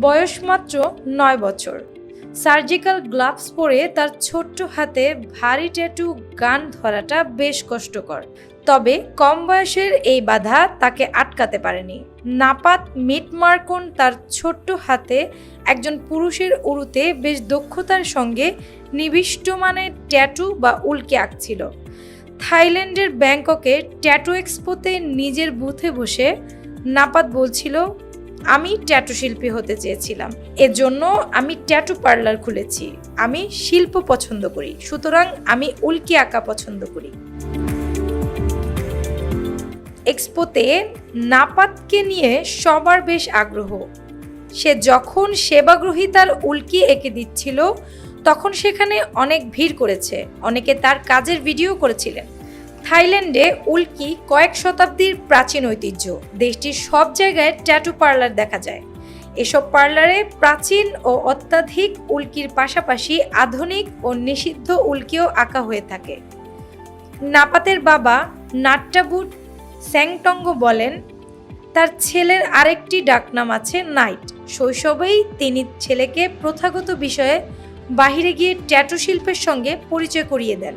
বয়স মাত্র নয় বছর। সার্জিক্যাল গ্লাভস পরে তার ছোট্ট হাতে ভারী ট্যাটু গান ধরাটা বেশ কষ্টকর। তবে কম বয়সের এই বাধা তাকে আটকাতে পারেনি। নাপাত মিটমার্কন তার ছোট্ট হাতে একজন পুরুষের উরুতে বেশ দক্ষতার সঙ্গে নিবিষ্ট মানে ট্যাটু বা উল্কে আঁকছিল। থাইল্যান্ডের ব্যাংককে ট্যাটু এক্সপোতে নিজের বুথে বসে নাপাত বলছিল আমি ট্যাটু শিল্পী হতে চেয়েছিলাম। এজন্য আমি ট্যাটু পার্লার খুলেছি। আমি শিল্প পছন্দ করি। সুতরাং আমি উল্কি আঁকা পছন্দ করি। এক্সপোতে নাপাতকে নিয়ে সবার বেশ আগ্রহ। সে যখন সেবাগ্রহী তার উল্কি এঁকে দিচ্ছিল, তখন সেখানে অনেক ভিড় করেছে। অনেকে তার কাজের ভিডিও করেছিলেন। থাইল্যান্ডে উল্কি কয়েক শতাব্দীর প্রাচীন ঐতিহ্য। দেশটির সব জায়গায় ট্যাটু পার্লার দেখা যায়। এসব পার্লারে প্রাচীন ও অত্যাধিক উল্কির পাশাপাশি আধুনিক ও নিষিদ্ধ উল্কিও আঁকা হয়ে থাকে। নাপাতের বাবা নাট্টাবুট স্যাংটঙ্গ বলেন, তার ছেলের আরেকটি ডাকনাম আছে নাইট। শৈশবেই তিনি ছেলেকে প্রথাগত বিষয়ে বাহিরে গিয়ে ট্যাটু শিল্পের সঙ্গে পরিচয় করিয়ে দেন।